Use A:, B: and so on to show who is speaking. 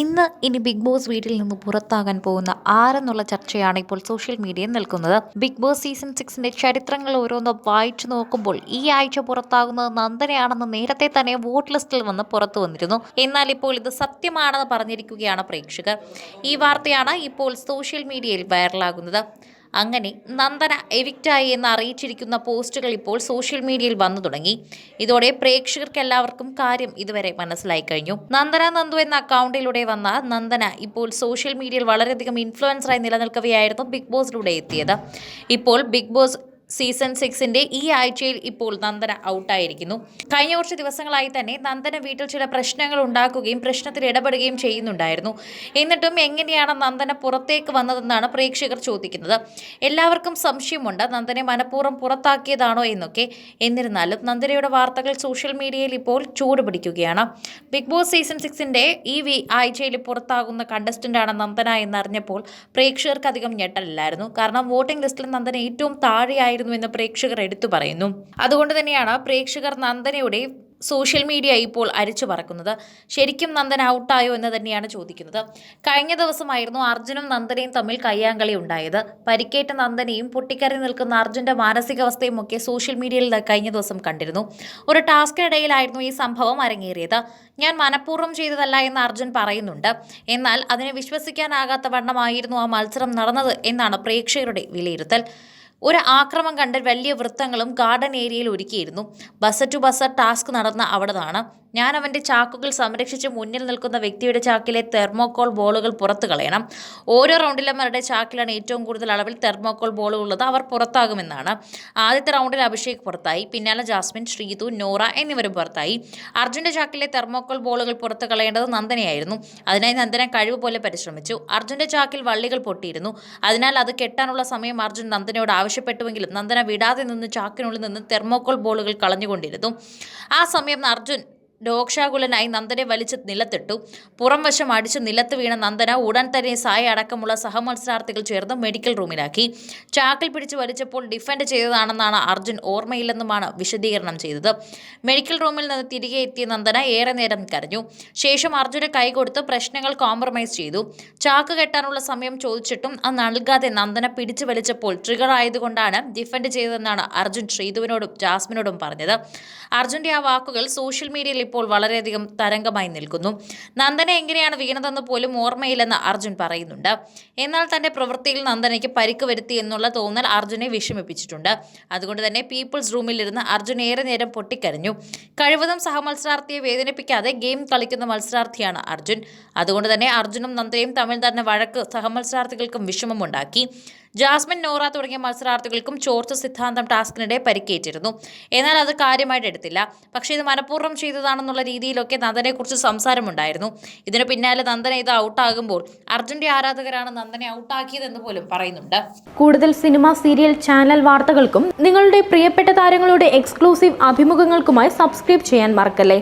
A: ഇന്ന് ഇനി big boss വീട്ടിൽ നിന്ന് പുറത്താകാൻ പോകുന്ന ആരെന്നുള്ള ചർച്ചയാണ് ഇപ്പോൾ സോഷ്യൽ മീഡിയയിൽ നിൽക്കുന്നത്. ബിഗ് ബോസ് സീസൺ സിക്സിന്റെ ചരിത്രങ്ങൾ ഓരോന്ന് വായിച്ചു നോക്കുമ്പോൾ ഈ ആഴ്ച പുറത്താകുന്നത് നന്ദനയാണെന്ന് നേരത്തെ തന്നെ വോട്ട് ലിസ്റ്റിൽ വന്ന് പുറത്തു വന്നിരുന്നു. എന്നാൽ ഇപ്പോൾ ഇത് സത്യമാണെന്ന് പറഞ്ഞിരിക്കുകയാണ് പ്രേക്ഷകർ. ഈ വാർത്തയാണ് ഇപ്പോൾ സോഷ്യൽ മീഡിയയിൽ വൈറലാകുന്നത്. അങ്ങനെ നന്ദന എവിക്റ്റായി എന്ന് അറിയിച്ചിരിക്കുന്ന പോസ്റ്റുകൾ ഇപ്പോൾ സോഷ്യൽ മീഡിയയിൽ വന്നു തുടങ്ങി. ഇതോടെ പ്രേക്ഷകർക്ക് എല്ലാവർക്കും കാര്യം ഇതുവരെ മനസ്സിലായി കഴിഞ്ഞു. നന്ദന നന്ദു എന്ന അക്കൗണ്ടിലൂടെ വന്ന നന്ദന ഇപ്പോൾ സോഷ്യൽ മീഡിയയിൽ വളരെയധികം ഇൻഫ്ലുവൻസറായി നിലനിൽക്കവെയായിരുന്നു ബിഗ് ബോസിലൂടെ എത്തിയത്. ഇപ്പോൾ ബിഗ് ബോസ് സീസൺ സിക്സിന്റെ ഈ ആഴ്ചയിൽ ഇപ്പോൾ നന്ദന ഔട്ടായിരിക്കുന്നു. കഴിഞ്ഞ കുറച്ച് ദിവസങ്ങളായി തന്നെ നന്ദന വീട്ടിൽ ചില പ്രശ്നങ്ങൾ ഉണ്ടാക്കുകയും പ്രശ്നത്തിൽ ഇടപെടുകയും ചെയ്യുന്നുണ്ടായിരുന്നു. എന്നിട്ടും എങ്ങനെയാണ് നന്ദന പുറത്തേക്ക് വന്നതെന്നാണ് പ്രേക്ഷകർ ചോദിക്കുന്നത്. എല്ലാവർക്കും സംശയമുണ്ട്. നന്ദനെ മനഃപൂർവം പുറത്താക്കിയതാണോ എന്നൊക്കെ. എന്നിരുന്നാലും നന്ദനയുടെ വാർത്തകൾ സോഷ്യൽ മീഡിയയിൽ ഇപ്പോൾ ചൂട് പിടിക്കുകയാണ്. ബിഗ് ബോസ് സീസൺ സിക്സിന്റെ ഈ ആഴ്ചയിൽ പുറത്താകുന്ന ആണ് നന്ദന എന്നറിഞ്ഞപ്പോൾ പ്രേക്ഷകർക്ക് അധികം ഞെട്ടലില്ലായിരുന്നു. കാരണം വോട്ടിംഗ് ലിസ്റ്റിൽ നന്ദന ഏറ്റവും താഴെയായിരുന്നു. എന്ന് പ്രേക്ഷകർ എടുത്തു പറയുന്നു. അതുകൊണ്ട് തന്നെയാണ് പ്രേക്ഷകർ നന്ദനയുടെ സോഷ്യൽ മീഡിയ ഇപ്പോൾ അരിച്ചു പറക്കുന്നത്. ശരിക്കും നന്ദൻ ഔട്ടായോ എന്ന് തന്നെയാണ് ചോദിക്കുന്നത്. കഴിഞ്ഞ ദിവസമായിരുന്നു അർജുനും നന്ദനയും തമ്മിൽ കയ്യാങ്കളി ഉണ്ടായത്. പരിക്കേറ്റ നന്ദനയും പൊട്ടിക്കറി നിൽക്കുന്ന അർജുന്റെ മാനസികാവസ്ഥയും ഒക്കെ സോഷ്യൽ മീഡിയയിൽ കഴിഞ്ഞ ദിവസം കണ്ടിരുന്നു. ഒരു ടാസ്കിനിടയിലായിരുന്നു ഈ സംഭവം അരങ്ങേറിയത്. ഞാൻ മനഃപൂർവം ചെയ്തതല്ല എന്ന് അർജുൻ പറയുന്നുണ്ട്. എന്നാൽ അതിനെ വിശ്വസിക്കാനാകാത്ത വണ്ണമായിരുന്നു ആ മത്സരം നടന്നത് എന്നാണ് പ്രേക്ഷകരുടെ വിലയിരുത്തൽ. ഒരു ആക്രമം കണ്ട് വലിയ വൃത്തങ്ങളും ഗാർഡൻ ഏരിയയിൽ ഒരുക്കിയിരുന്നു. ബസ് ടു ബസ് ടാസ്ക് നടന്ന അവിടെതാണ്. ഞാൻ അവന്റെ ചാക്കുകൾ സംരക്ഷിച്ച് മുന്നിൽ നിൽക്കുന്ന വ്യക്തിയുടെ ചാക്കിലെ തെർമോക്കോൾ ബോളുകൾ പുറത്തു കളയണം. ഓരോ റൗണ്ടിലും അവരുടെ ചാക്കിലാണ് ഏറ്റവും കൂടുതൽ അളവിൽ തെർമോക്കോൾ ബോളുകൾ ഉള്ളത്. അവർ പുറത്താകുമെന്നാണ്. ആദ്യത്തെ റൗണ്ടിൽ അഭിഷേക് പുറത്തായി. പിന്നാലെ ജാസ്മിൻ ശ്രീതു നോറ എന്നിവരും പുറത്തായി. അർജുന്റെ ചാക്കിലെ തെർമോക്കോൾ ബോളുകൾ പുറത്തു കളയേണ്ടത് നന്ദനയായിരുന്നു. അതിനായി നന്ദന കഴിവ് പോലെ പരിശ്രമിച്ചു. അർജുന്റെ ചാക്കിൽ വള്ളികൾ പൊട്ടിയിരുന്നു. അതിനാൽ അത് കെട്ടാനുള്ള സമയം അർജുൻ നന്ദനയോട് ആവശ്യപ്പെട്ടുവെങ്കിലും നന്ദന വിടാതെ നിന്ന് ചാക്കിനുള്ളിൽ നിന്ന് തെർമോക്കോൾ ബോളുകൾ കളഞ്ഞുകൊണ്ടിരുന്നു. ആ സമയം അർജുൻ രോക്ഷാകുലനായി നന്ദനെ വലിച്ച് നിലത്തിട്ടു. പുറം വശം അടിച്ച് നിലത്ത് വീണ നന്ദന ഉടൻ തന്നെ സായ അടക്കമുള്ള സഹമത്സരാർത്ഥികൾ ചേർന്ന് മെഡിക്കൽ റൂമിലാക്കി ചാക്കിൽ പിടിച്ച് വലിച്ചപ്പോൾ ഡിഫൻഡ് ചെയ്തതാണെന്നാണ് അർജുൻ ഓർമ്മയില്ലെന്നുമാണ് വിശദീകരണം ചെയ്തത്. മെഡിക്കൽ റൂമിൽ നിന്ന് തിരികെ എത്തിയ നന്ദന ഏറെ നേരം കരഞ്ഞു. ശേഷം അർജുന് കൈകൊടുത്ത് പ്രശ്നങ്ങൾ കോംപ്രമൈസ് ചെയ്തു. ചാക്ക് കെട്ടാനുള്ള സമയം ചോദിച്ചിട്ടും അത് നൽകാതെ നന്ദന പിടിച്ചു വലിച്ചപ്പോൾ ട്രിഗർ ആയതുകൊണ്ടാണ് ഡിഫൻഡ് ചെയ്തതെന്നാണ് അർജുൻ ശ്രീധുവിനോടും ജാസ്മിനോടും പറഞ്ഞത്. അർജുന്റെ ആ വാക്കുകൾ സോഷ്യൽ മീഡിയയിൽ ഇപ്പോൾ വളരെയധികം തരംഗമായി നിൽക്കുന്നു. നന്ദന എങ്ങനെയാണ് വീണതെന്ന് പോലും ഓർമ്മയില്ലെന്ന് അർജുൻ പറയുന്നുണ്ട്. എന്നാൽ തന്റെ പ്രവൃത്തിയിൽ നന്ദനയ്ക്ക് പരിക്ക് വരുത്തി എന്നുള്ള തോന്നൽ അർജുനെ വിഷമിപ്പിച്ചിട്ടുണ്ട്. അതുകൊണ്ട് തന്നെ പീപ്പിൾസ് റൂമിലിരുന്ന് അർജുൻ ഏറെ നേരം പൊട്ടിക്കരഞ്ഞു. കഴിവതും സഹമത്സരാർത്ഥിയെ വേദനിപ്പിക്കാതെ ഗെയിം കളിക്കുന്ന മത്സരാർത്ഥിയാണ് അർജുൻ. അതുകൊണ്ട് തന്നെ അർജുനും നന്ദയും തമ്മിൽ തന്നെ വഴക്ക് സഹമത്സരാർത്ഥികൾക്കും വിഷമമുണ്ടാക്കി. ജാസ്മിൻ നോറ തുടങ്ങിയ മത്സരാർത്ഥികൾക്കും ചോർച്ച സിദ്ധാന്തം ടാസ്കിനിടെ പരിക്കേറ്റിരുന്നു. എന്നാൽ അത് കാര്യമായിട്ട് എടുത്തില്ല പക്ഷേ ഇത് മനഃപൂർവം ചെയ്തതാണെന്നുള്ള രീതിയിലൊക്കെ നന്ദനെക്കുറിച്ച് സംസാരമുണ്ടായിരുന്നു. ഇതിന് പിന്നാലെ നന്ദന ഇത് ഔട്ടാകുമ്പോൾ അർജുന്റെ ആരാധകരാണ് നന്ദനെ ഔട്ടാക്കിയതെന്ന് പോലും പറയുന്നുണ്ട്.
B: കൂടുതൽ സിനിമ സീരിയൽ ചാനൽ വാർത്തകൾക്കും നിങ്ങളുടെ പ്രിയപ്പെട്ട താരങ്ങളുടെ എക്സ്ക്ലൂസീവ് അഭിമുഖങ്ങൾക്കുമായി സബ്സ്ക്രൈബ് ചെയ്യാൻ മറക്കല്ലേ?